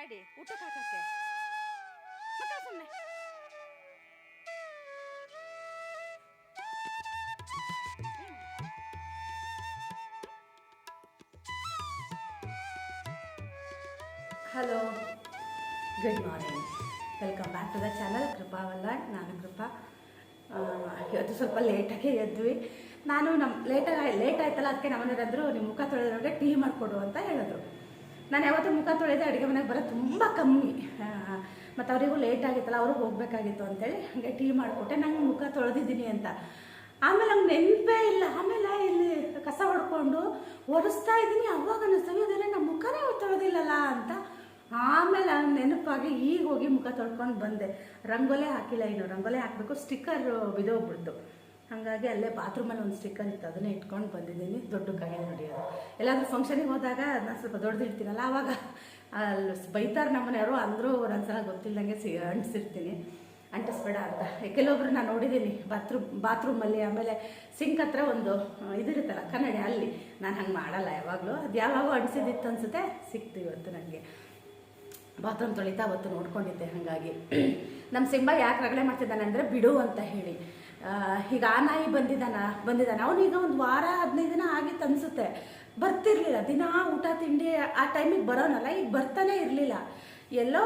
Ready ಊಟಕ್ಕೆ ಹಾಕಕ್ಕೆ. ಮಕ್ಕ ಸುಮ್ಮನೆ hello good morning welcome back to the channel Krupa ವಲ್ಲಾಡ್ ನಾನು ಕೃಪಾ ಇವತ್ತು ಸ್ವಲ್ಪ ಲೇಟಾಗಿ ಎದ್ವಿ. ನಾನು ನಮ್ಮ ಲೇಟಾಗಿ ಲೇಟ್ ಆಯ್ತಲ್ಲ, ಅದಕ್ಕೆ ನಮ್ಮನೆಯವರಂದರು ನಿಮ್ಮ ಮುಖ ತೊಳೆದ್ರೆ ಟೀ ಮಾಡಿಕೊಡು ಅಂತ ಹೇಳಿದ್ರು. ನಾನು ಯಾವತ್ತೂ ಮುಖ ತೊಳೆದೆ ಅಡುಗೆ ಮನೆಗೆ ಬರೋದು ತುಂಬ ಕಮ್ಮಿ. ಮತ್ತು ಅವರಿಗೂ ಲೇಟ್ ಆಗಿತ್ತಲ್ಲ, ಅವರು ಹೋಗಬೇಕಾಗಿತ್ತು ಅಂತೇಳಿ ಹಾಗೆ ಟೀ ಮಾಡಿಕೊಟ್ಟೆ. ನಂಗೆ ಮುಖ ತೊಳೆದಿದ್ದೀನಿ ಅಂತ. ಆಮೇಲೆ ನಂಗೆ ನೆನಪೇ ಇಲ್ಲ. ಆಮೇಲೆ ಇಲ್ಲಿ ಕಸ ಹೊಡ್ಕೊಂಡು ಒರೆಸ್ತಾ ಇದ್ದೀನಿ. ಅವಾಗ ಅನ್ನಿಸ್ತು ಇದೆಲ್ಲ ನಮ್ಮ ಮುಖನೇ ತೊಳೆದಿಲ್ಲಲ್ಲ ಅಂತ ಆಮೇಲೆ ನೆನಪಾಗಿ ಈಗ ಹೋಗಿ ಮುಖ ತೊಳ್ಕೊಂಡು ಬಂದೆ. ರಂಗೋಲೆ ಹಾಕಿಲ್ಲ ಇನ್ನು. ರಂಗೋಲೆ ಹಾಕಬೇಕು. ಸ್ಟಿಕ್ಕರ್ ಬಿದೋಗ್ಬಿಡ್ತು. ಹಾಗಾಗಿ ಅಲ್ಲೇ ಬಾತ್ರೂಮಲ್ಲಿ ಒಂದು ಸ್ಟಿಕ್ಕರ್ ಇತ್ತು ಅದನ್ನೇ ಇಟ್ಕೊಂಡು ಬಂದಿದ್ದೀನಿ. ದೊಡ್ಡ ಕೈ ಹೊಡೆಯೋದು ಎಲ್ಲಾದರೂ ಫಂಕ್ಷನಿಗೆ ಹೋದಾಗ ನಾನು ಸ್ವಲ್ಪ ದೊಡ್ಡದು ಇಡ್ತೀನಲ್ಲ ಆವಾಗ ಅಲ್ಲಿ ಬೈತಾರೆ ನಮ್ಮನೆಯವರು ಅಂದರೂ ಒಂದೊಂದ್ಸಲ ಗೊತ್ತಿಲ್ಲದಂಗೆ ಸಿ ಅಂಟಿಸಿರ್ತೀನಿ. ಅಂಟಿಸ್ಬೇಡ ಅಂತ. ಕೆಲವೊಬ್ರು ನಾನು ನೋಡಿದ್ದೀನಿ ಬಾತ್ರೂಮ್ ಬಾತ್ರೂಮಲ್ಲಿ ಆಮೇಲೆ ಸಿಂಕ್ ಹತ್ರ ಒಂದು ಇದಿರುತ್ತಲ್ಲ, ಕನ್ನಡಿ, ಅಲ್ಲಿ. ನಾನು ಹಂಗೆ ಮಾಡಲ್ಲ ಯಾವಾಗಲೂ. ಅದು ಯಾವಾಗೋ ಅಂಟಿಸಿದಿತ್ತು ಅನಿಸುತ್ತೆ, ಸಿಕ್ತು ಇವತ್ತು ನನಗೆ. ಬಾತ್ರೂಮ್ ತೊಳಿತಾ ಅವತ್ತು ನೋಡ್ಕೊಂಡಿದ್ದೆ ಹಾಗಾಗಿ. ನಮ್ಮ ಸಿಂಬ ಯಾಕೆ ರಗಳೆ ಮಾಡ್ತಿದ್ದಾನೆ ಅಂದರೆ, ಬಿಡು ಅಂತ ಹೇಳಿ. ಈಗ ಆ ನಾಯಿ ಬಂದಿದ್ದಾನ ಬಂದಿದ್ದಾನೆ ಅವನೀಗ ಒಂದು ವಾರ, ಹದಿನೈದು ದಿನ ಆಗಿತ್ತು ಅನಿಸುತ್ತೆ. ಬರ್ತಿರ್ಲಿಲ್ಲ. ದಿನ ಊಟ, ತಿಂಡಿ ಆ ಟೈಮಿಗೆ ಬರೋನಲ್ಲ, ಈಗ ಬರ್ತಾನೆ ಇರಲಿಲ್ಲ. ಎಲ್ಲೋ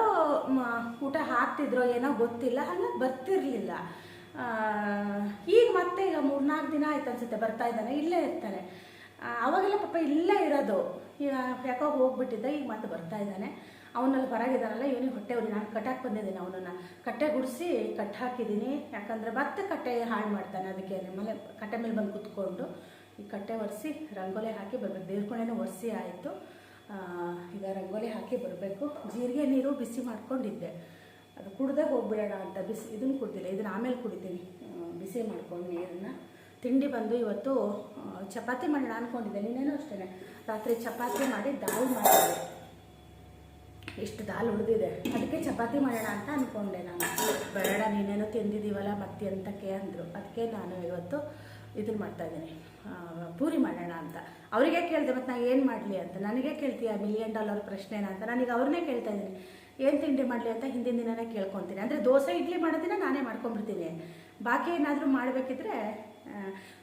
ಊಟ ಹಾಕ್ತಿದ್ರೋ ಏನೋ ಗೊತ್ತಿಲ್ಲ ಹಾಗಾಗಿ ಬರ್ತಿರ್ಲಿಲ್ಲ. ಈಗ ಮತ್ತೆ ಈಗ ಮೂರ್ನಾಲ್ಕು ದಿನ ಆಯ್ತು ಅನ್ಸುತ್ತೆ, ಬರ್ತಾ ಇದ್ದಾನೆ, ಇಲ್ಲೇ ಇರ್ತಾನೆ. ಅವಾಗೆಲ್ಲ ಪಾಪ ಇಲ್ಲೇ ಇರೋದು. ಯಾಕೋ ಹೋಗ್ಬಿಟ್ಟಿದ್ದ, ಈಗ ಮತ್ತೆ ಬರ್ತಾ ಇದ್ದಾನೆ. ಅವನಲ್ಲಿ ಹೊರಗಿದ್ದಾನಲ್ಲ ಇವನಿಗೆ ಹೊಟ್ಟೆ ಉರಿ. ನಾನು ಕಟ್ಟಾಕ್ ಬಂದಿದ್ದೀನಿ ಅವನನ್ನು. ಕಟ್ಟೆ ಗುಡಿಸಿ ಕಟ್ ಹಾಕಿದ್ದೀನಿ. ಯಾಕಂದರೆ ಭತ್ತ ಕಟ್ಟೆ ಹಾಳು ಮಾಡ್ತಾನೆ ಅದಕ್ಕೆ. ಮೇಲೆ ಕಟ್ಟೆ ಮೇಲೆ ಬಂದು ಕುತ್ಕೊಂಡು ಈ ಕಟ್ಟೆ ಒರೆಸಿ ರಂಗೋಲಿ ಹಾಕಿ ಬರಬೇಕು. ದೇವ್ರ ಒರೆಸಿ ಆಯಿತು. ಈಗ ರಂಗೋಲಿ ಹಾಕಿ ಬರಬೇಕು. ಜೀರಿಗೆ ನೀರು ಬಿಸಿ ಮಾಡ್ಕೊಂಡಿದ್ದೆ. ಅದು ಕುಡ್ದೇ ಹೋಗ್ಬಿಡೋಣ ಅಂತ ಬಿಸಿ, ಇದನ್ನು ಕುಡ್ದಿಲ್ಲ. ಇದನ್ನು ಆಮೇಲೆ ಕುಡಿತೀನಿ. ಬಿಸಿ ಮಾಡ್ಕೊಂಡು ನೀರನ್ನು. ತಿಂಡಿ ಬಂದು ಇವತ್ತು ಚಪಾತಿ ಮಾಡೋಣ ಅಂದ್ಕೊಂಡಿದ್ದೆ ನೀನೇನು ಅಷ್ಟೇ ರಾತ್ರಿ ಚಪಾತಿ ಮಾಡಿ ದಾಲ್ ಮಾಡಿದೆ ಇಷ್ಟು ದಾಲ್ ಉಳಿದಿದೆ. ಅದಕ್ಕೆ ಚಪಾತಿ ಮಾಡೋಣ ಅಂತ ಅಂದ್ಕೊಂಡೆ ನಾನು. ಬೇಡ ನೀನೇನೋ ತಿಂದಿದ್ದೀವಲ್ಲ ಮತ್ತೆ ಎಂತಕ್ಕೆ ಅಂದರು. ಅದಕ್ಕೆ ನಾನು ಇವತ್ತು ಇದನ್ನು ಮಾಡ್ತಾಯಿದ್ದೀನಿ ಪೂರಿ ಮಾಡೋಣ ಅಂತ. ಅವರಿಗೆ ಕೇಳಿದೆ ಮತ್ತು ನಾನು ಏನು ಮಾಡಲಿ ಅಂತ? ನನಗೆ ಕೇಳ್ತೀಯ ಮಿಲಿಯನ್ ಡಾಲರ್ ಪ್ರಶ್ನೆನ ಅಂತ. ನಾನೀಗ ಅವ್ರನ್ನೇ ಕೇಳ್ತಾ ಇದ್ದೀನಿ. ಏನು ತಿಂಡಿ ಮಾಡಲಿ ಅಂತ ಹಿಂದಿನ ದಿನನೇ ಕೇಳ್ಕೊತೀನಿ. ಅಂದರೆ ದೋಸೆ ಇಡ್ಲಿ ಮಾಡೋದಿನ ನಾನೇ ಮಾಡ್ಕೊಂಡ್ಬಿಡ್ತೀನಿ. ಬಾಕಿ ಏನಾದರೂ ಮಾಡಬೇಕಿದ್ರೆ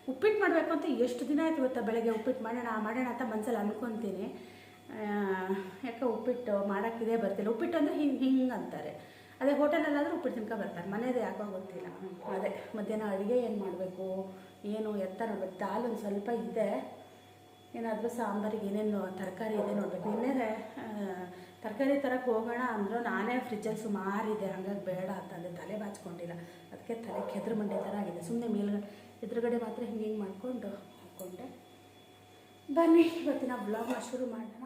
ಉಪ್ಪಿಟ್ಟು ಮಾಡಬೇಕು ಅಂತ ಎಷ್ಟು ದಿನ ಆಯ್ತು ಇವತ್ತು ಬೆಳಗ್ಗೆ ಉಪ್ಪಿಟ್ಟು ಮಾಡೋಣ ಮಾಡೋಣ ಅಂತ ಮನಸ್ಸಲ್ಲಿ ಅನ್ಕೊತೀನಿ. ಆ, ಯಾಕೆ ಉಪ್ಪಿಟ್ಟು ಮಾಡೋಕ್ಕಿದೆ ಬರ್ತಿಲ್ಲ. ಉಪ್ಪಿಟ್ಟು ಅಂದರೆ ಹಿಂಗೆ ಹಿಂಗೆ ಅಂತಾರೆ. ಅದೇ ಹೋಟೆಲಲ್ಲಾದರೂ ಉಪ್ಪಿಟ್ಟು ತಿನ್ಕೊ ಬರ್ತಾರೆ. ಮನೆಯದೇ ಯಾಕೋ ಗೊತ್ತಿಲ್ಲ. ಅದೇ ಮಧ್ಯಾಹ್ನ ಅಡುಗೆ ಏನು ಮಾಡಬೇಕು? ಏನು ಎತ್ತ ನೋಡ್ಬೇಕು? ದಾಲ್ ಒಂದು ಸ್ವಲ್ಪ ಇದೆ. ಏನಾದರೂ ಸಾಂಬಾರಿಗೆ ಏನೇನು ತರಕಾರಿ ಇದೆ ನೋಡಬೇಕು. ನಿನ್ನೆ ತರಕಾರಿ ತರಕ್ಕೆ ಹೋಗೋಣ ಅಂದರು ನಾನೇ ಫ್ರಿಜ್ಜಲ್ಲಿ ಸುಮಾರಿದೆ ಹಂಗಾಗಿ ಬೇಡ ಅಂತಂದರೆ ತಲೆ ಬಾಚ್ಕೊಂಡಿಲ್ಲ. ಅದಕ್ಕೆ ತಲೆ ಕೆದ್ರ ಮಂಡೆ ಥರ ಆಗಿದೆ. ಸುಮ್ಮನೆ ಮೇಲ್ಗಡೆ ಎದುರುಗಡೆ ಮಾತ್ರ ಹಿಂಗೆ ಹಿಂಗೆ ಮಾಡಿಕೊಂಡು ಹಾಕ್ಕೊಂಡೆ ಬನ್ನಿ, ಇವತ್ತಿನ ಬ್ಲಾಗ್ ಶುರು ಮಾಡೋಣ.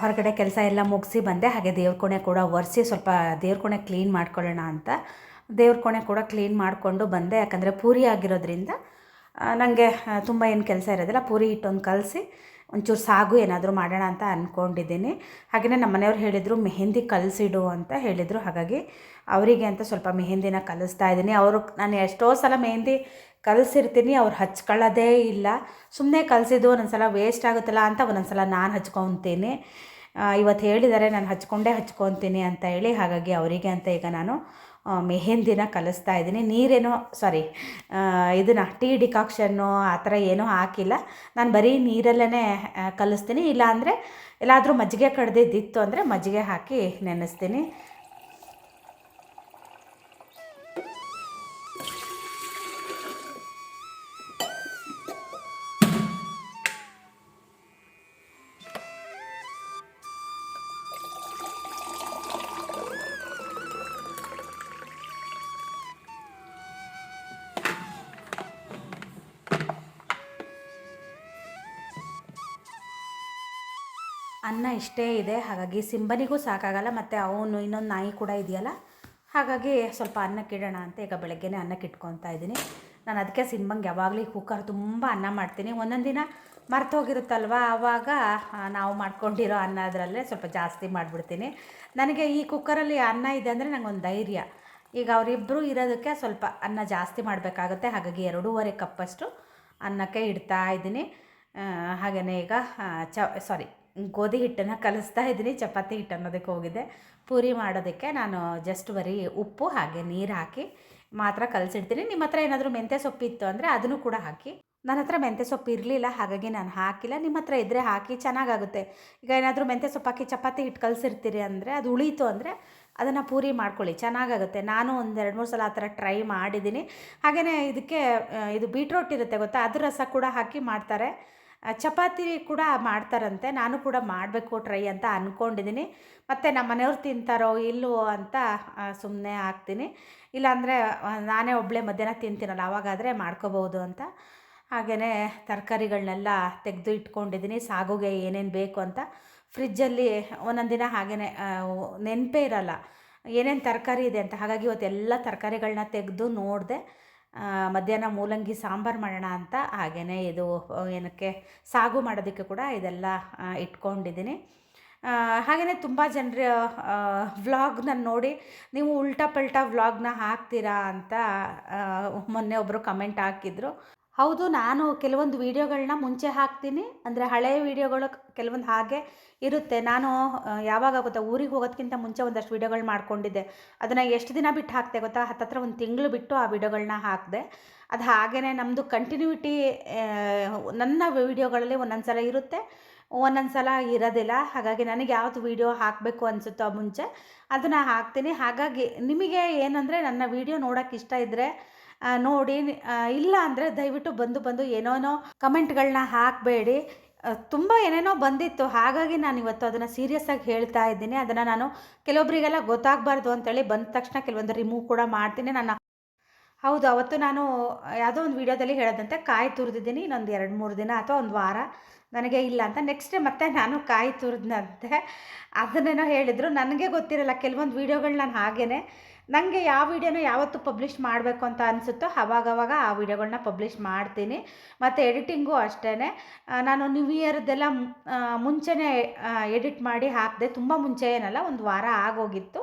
ಹೊರಗಡೆ ಕೆಲಸ ಎಲ್ಲ ಮುಗಿಸಿ ಬಂದೆ. ಹಾಗೆ ದೇವ್ರ ಕೋಣೆ ಕೂಡ ಒರೆಸಿ ಸ್ವಲ್ಪ ದೇವ್ರ ಕೋಣೆ ಕ್ಲೀನ್ ಮಾಡ್ಕೊಳ್ಳೋಣ ಅಂತ ದೇವ್ರ ಕೋಣೆ ಕೂಡ ಕ್ಲೀನ್ ಮಾಡಿಕೊಂಡು ಬಂದೆ. ಯಾಕಂದರೆ ಪೂರಿ ಆಗಿರೋದ್ರಿಂದ ನನಗೆ ತುಂಬ ಏನು ಕೆಲಸ ಇರೋದಿಲ್ಲ. ಪೂರಿ ಹಿಟ್ಟೊಂದು ಕಲಸಿ ಒಂಚೂರು ಸಾಗು ಏನಾದರೂ ಮಾಡೋಣ ಅಂತ ಅಂದ್ಕೊಂಡಿದ್ದೀನಿ ಹಾಗೆಯೇ ನಮ್ಮ ಮನೆಯವ್ರು ಹೇಳಿದರು, ಮೆಹಂದಿ ಕಲಸಿಡು ಅಂತ ಹೇಳಿದರು. ಹಾಗಾಗಿ ಅವರಿಗೆ ಅಂತ ಸ್ವಲ್ಪ ಮೆಹಂದಿನ ಕಲಿಸ್ತಾ ಇದ್ದೀನಿ. ಅವರು, ನಾನು ಎಷ್ಟೋ ಸಲ ಮೆಹಂದಿ ಕಲಿಸಿರ್ತೀನಿ, ಅವ್ರು ಹಚ್ಕೊಳ್ಳೋದೇ ಇಲ್ಲ. ಸುಮ್ಮನೆ ಕಲಿಸಿದ್ದು ಒಂದೊಂದು ಸಲ ವೇಸ್ಟ್ ಆಗುತ್ತಲ್ಲ ಅಂತ ಒಂದೊಂದು ಸಲ ನಾನು ಹಚ್ಕೊತೀನಿ. ಇವತ್ತು ಹೇಳಿದ್ದಾರೆ ನಾನು ಹಚ್ಕೊಂಡೇ ಹಚ್ಕೊತೀನಿ ಅಂತ ಹೇಳಿ ಹಾಗಾಗಿ ಅವರಿಗೆ ಅಂತ ಈಗ ನಾನು ಮೆಹಂದಿನ ಕಲಿಸ್ತಾ ಇದ್ದೀನಿ. ನೀರೇನೋ ಸಾರಿ ಇದನ್ನು ಟೀ ಡಿಕಾಕ್ಷನ್ನು ಆ ಥರ ಏನೂ ಹಾಕಿಲ್ಲ. ನಾನು ಬರೀ ನೀರಲ್ಲೇ ಕಲಿಸ್ತೀನಿ. ಇಲ್ಲಾಂದರೆ, ಎಲ್ಲಾದರೂ ಮಜ್ಜಿಗೆ ಕಡ್ದಿದ್ದಿತ್ತು ಅಂದರೆ ಮಜ್ಜಿಗೆ ಹಾಕಿ ನೆನೆಸ್ತೀನಿ. ಅನ್ನ ಇಷ್ಟೇ ಇದೆ. ಹಾಗಾಗಿ ಸಿಂಬನಿಗೂ ಸಾಕಾಗಲ್ಲ, ಮತ್ತು ಅವನು ಇನ್ನೊಂದು ನಾಯಿ ಕೂಡ ಇದೆಯಲ್ಲ? ಹಾಗಾಗಿ ಸ್ವಲ್ಪ ಅನ್ನಕ್ಕೆ ಇಡೋಣ ಅಂತ ಈಗ ಬೆಳಗ್ಗೆನೇ ಅನ್ನಕ್ಕೆ ಇಟ್ಕೊತಾ ಇದ್ದೀನಿ. ನಾನು ಅದಕ್ಕೆ ಸಿಂಬಂಗೆ ಯಾವಾಗಲೂ ಕುಕ್ಕರ್ ತುಂಬ ಅನ್ನ ಮಾಡ್ತೀನಿ. ಒಂದೊಂದು ದಿನ ಮರ್ತೋಗಿರುತ್ತಲ್ವ ಆವಾಗ ನಾವು ಮಾಡ್ಕೊಂಡಿರೋ ಅನ್ನ ಅದರಲ್ಲೇ ಸ್ವಲ್ಪ ಜಾಸ್ತಿ ಮಾಡಿಬಿಡ್ತೀನಿ. ನನಗೆ ಈ ಕುಕ್ಕರಲ್ಲಿ ಅನ್ನ ಇದೆ ಅಂದರೆ ಒಂದು ಧೈರ್ಯ. ಈಗ ಅವರಿಬ್ಬರು ಇರೋದಕ್ಕೆ ಸ್ವಲ್ಪ ಅನ್ನ ಜಾಸ್ತಿ ಮಾಡಬೇಕಾಗುತ್ತೆ. ಹಾಗಾಗಿ ಎರಡೂವರೆ ಕಪ್ಪಷ್ಟು ಅನ್ನಕ್ಕೆ ಇಡ್ತಾ ಇದ್ದೀನಿ. ಹಾಗೆಯೇ ಈಗ ಚ ಸಾರಿ ಗೋಧಿ ಹಿಟ್ಟನ್ನು ಕಲಿಸ್ತಾ ಇದ್ದೀನಿ, ಚಪಾತಿ ಹಿಟ್ಟು ಅನ್ನೋದಕ್ಕೆ ಹೋಗಿದ್ದೆ ಪೂರಿ ಮಾಡೋದಕ್ಕೆ ನಾನು ಜಸ್ಟ್ ಬರೀ ಉಪ್ಪು, ಹಾಗೆ ನೀರು ಹಾಕಿ ಮಾತ್ರ ಕಲಸಿಡ್ತೀನಿ. ನಿಮ್ಮ ಹತ್ರ ಏನಾದರೂ ಮೆಂತ್ಯ ಸೊಪ್ಪು ಇತ್ತು ಅಂದರೆ ಅದನ್ನು ಕೂಡ ಹಾಕಿ. ನನ್ನ ಹತ್ರ ಮೆಂತ್ಯ ಸೊಪ್ಪು ಇರಲಿಲ್ಲ, ಹಾಗಾಗಿ ನಾನು ಹಾಕಿಲ್ಲ. ನಿಮ್ಮ ಹತ್ರ ಇದ್ದರೆ ಹಾಕಿ ಚೆನ್ನಾಗಾಗುತ್ತೆ. ಈಗ ಏನಾದರೂ ಮೆಂತ್ಯ ಸೊಪ್ಪು ಹಾಕಿ ಚಪಾತಿ ಹಿಟ್ಟು ಕಲಸಿರ್ತೀರಿ ಅಂದರೆ ಅದು ಉಳೀತು ಅಂದರೆ ಅದನ್ನು ಪೂರಿ ಮಾಡ್ಕೊಳ್ಳಿ, ಚೆನ್ನಾಗಾಗುತ್ತೆ. ನಾನು ಒಂದು ಎರಡು ಮೂರು ಸಲ ಆ ಥರ ಟ್ರೈ ಮಾಡಿದ್ದೀನಿ. ಹಾಗೆಯೇ ಇದಕ್ಕೆ ಇದು ಬೀಟ್ರೋಟ್ ಇರುತ್ತೆ ಗೊತ್ತಾ ಅದು ರಸ ಕೂಡ ಹಾಕಿ ಮಾಡ್ತಾರೆ. ಚಪಾತಿ ಕೂಡ ಮಾಡ್ತಾರಂತೆ. ನಾನು ಕೂಡ ಮಾಡಬೇಕು, ಟ್ರೈ ಅಂತ ಅಂದ್ಕೊಂಡಿದ್ದೀನಿ ಮತ್ತು ನಮ್ಮ ಮನೆಯವ್ರು ತಿಂತಾರೋ ಇಲ್ಲವೋ ಅಂತ ಸುಮ್ಮನೆ ಹಾಕ್ತೀನಿ. ಇಲ್ಲಾಂದರೆ ನಾನೇ ಒಬ್ಬಳೇ ಮಧ್ಯಾಹ್ನ ತಿಂತೀನಲ್ಲ ಆವಾಗಾದರೆ ಮಾಡ್ಕೋಬೋದು ಅಂತ. ಹಾಗೆಯೇ ತರಕಾರಿಗಳನ್ನೆಲ್ಲ ತೆಗೆದು ಇಟ್ಕೊಂಡಿದ್ದೀನಿ. ಸಾಗುಗೆ ಏನೇನು ಬೇಕು ಅಂತ. ಫ್ರಿಜ್ಜಲ್ಲಿ ಒಂದೊಂದು ದಿನ ಹಾಗೇ ನೆನಪೇ ಇರಲ್ಲ. ಏನೇನು ತರಕಾರಿ ಇದೆ ಅಂತ. ಹಾಗಾಗಿ ಇವತ್ತೆಲ್ಲ ತರಕಾರಿಗಳನ್ನ ತೆಗೆದು ನೋಡಿದೆ. ಮಧ್ಯಾಹ್ನ ಮೂಲಂಗಿ ಸಾಂಬಾರು ಮಾಡೋಣ ಅಂತ ಹಾಗೆಯೇ ಇದು ಏನಕ್ಕೆ ಸಾಗು ಮಾಡೋದಕ್ಕೆ ಕೂಡ ಇದೆಲ್ಲ ಇಟ್ಕೊಂಡಿದ್ದೀನಿ. ಹಾಗೆಯೇ ತುಂಬ ಜನರ ವ್ಲಾಗ್ನ ನೋಡಿ ನೀವು ಉಲ್ಟಾ ಪಲ್ಟಾ ವ್ಲಾಗ್ನ ಹಾಕ್ತೀರಾ ಅಂತ ಮೊನ್ನೆ ಒಬ್ಬರು ಕಮೆಂಟ್ ಹಾಕಿದ್ರು. ಹೌದು, ನಾನು ಕೆಲವೊಂದು ವೀಡಿಯೋಗಳನ್ನ ಮುಂಚೆ ಹಾಕ್ತೀನಿ. ಅಂದರೆ ಹಳೆಯ ವೀಡಿಯೋಗಳು ಕೆಲವೊಂದು ಹಾಗೆ ಇರುತ್ತೆ. ನಾನು ಯಾವಾಗ ಗೊತ್ತಾ, ಊರಿಗೆ ಹೋಗೋದಕ್ಕಿಂತ ಮುಂಚೆ ಒಂದಷ್ಟು ವೀಡಿಯೋಗಳು ಮಾಡ್ಕೊಂಡಿದ್ದೆ. ಅದನ್ನು ಎಷ್ಟು ದಿನ ಬಿಟ್ಟು ಹಾಕ್ತೆ ಗೊತ್ತಾ? ಹತ್ತತ್ರ ಒಂದು ತಿಂಗಳು ಬಿಟ್ಟು ಆ ವೀಡಿಯೋಗಳನ್ನ ಹಾಕಿದೆ. ಅದು ಹಾಗೆಯೇ ನಮ್ಮದು ಕಂಟಿನ್ಯೂಟಿ ನನ್ನ ವೀಡಿಯೋಗಳಲ್ಲಿ ಒಂದೊಂದು ಸಲ ಇರುತ್ತೆ. ಒಂದೊಂದು ಸಲ ಇರೋದಿಲ್ಲ. ಹಾಗಾಗಿ ನನಗೆ ಯಾವುದು ವೀಡಿಯೋ ಹಾಕಬೇಕು ಅನಿಸುತ್ತೋ ಮುಂಚೆ, ಅದನ್ನು ಹಾಕ್ತೀನಿ. ಹಾಗಾಗಿ ನಿಮಗೆ ಏನಂದರೆ, ನನ್ನ ವೀಡಿಯೋ ನೋಡೋಕ್ಕೆ ಇಷ್ಟ ಇದ್ದರೆ ನೋಡಿ ಇಲ್ಲ ಅಂದರೆ ದಯವಿಟ್ಟು ಬಂದು ಬಂದು ಏನೇನೋ ಕಮೆಂಟ್ಗಳನ್ನ ಹಾಕಬೇಡಿ. ತುಂಬ ಏನೇನೋ ಬಂದಿತ್ತು. ಹಾಗಾಗಿ ನಾನು ಇವತ್ತು ಅದನ್ನು ಸೀರಿಯಸ್ಸಾಗಿ ಹೇಳ್ತಾ ಇದ್ದೀನಿ. ಅದನ್ನು ನಾನು ಕೆಲವೊಬ್ಬರಿಗೆಲ್ಲ ಗೊತ್ತಾಗಬಾರ್ದು ಅಂತೇಳಿ ಬಂದ ತಕ್ಷಣ ಕೆಲವೊಂದು ರಿಮೂವ್ ಕೂಡ ಮಾಡ್ತೀನಿ. ನನ್ನ ಹೌದು, ಅವತ್ತು ನಾನು ಯಾವುದೋ ಒಂದು ವೀಡಿಯೋದಲ್ಲಿ ಹೇಳೋದಂತೆ ಕಾಯಿ ತುರಿದಿದ್ದೀನಿ. ಇನ್ನೊಂದು ಎರಡು ಮೂರು ದಿನ ಅಥವಾ ಒಂದು ವಾರ ನನಗೆ ಇಲ್ಲ ಅಂತ. ನೆಕ್ಸ್ಟ್ ಮತ್ತೆ ನಾನು ಕಾಯಿ ತುರಿದ್ನಂತೆ. ಅದನ್ನೇನೋ ಹೇಳಿದರು. ನನಗೆ ಗೊತ್ತಿರಲ್ಲ, ಕೆಲವೊಂದು ವೀಡಿಯೋಗಳು ನಾನು ಹಾಗೇ ನನಗೆ ಯಾವ ವೀಡಿಯೋನ ಯಾವತ್ತು ಪಬ್ಲಿಷ್ ಮಾಡಬೇಕು ಅಂತ ಅನಿಸುತ್ತೋ ಅವಾಗವಾಗ ಆ ವೀಡಿಯೋಗಳನ್ನ ಪಬ್ಲಿಷ್ ಮಾಡ್ತೀನಿ. ಮತ್ತು ಎಡಿಟಿಂಗು ಅಷ್ಟೇ ನಾನು ನ್ಯೂ ಇಯರ್ದೆಲ್ಲ ಮುಂಚೆನೇ ಎಡಿಟ್ ಮಾಡಿ ಹಾಕಿದೆ ತುಂಬ ಮುಂಚೆ ಏನಲ್ಲ ಒಂದು ವಾರ ಆಗೋಗಿತ್ತು.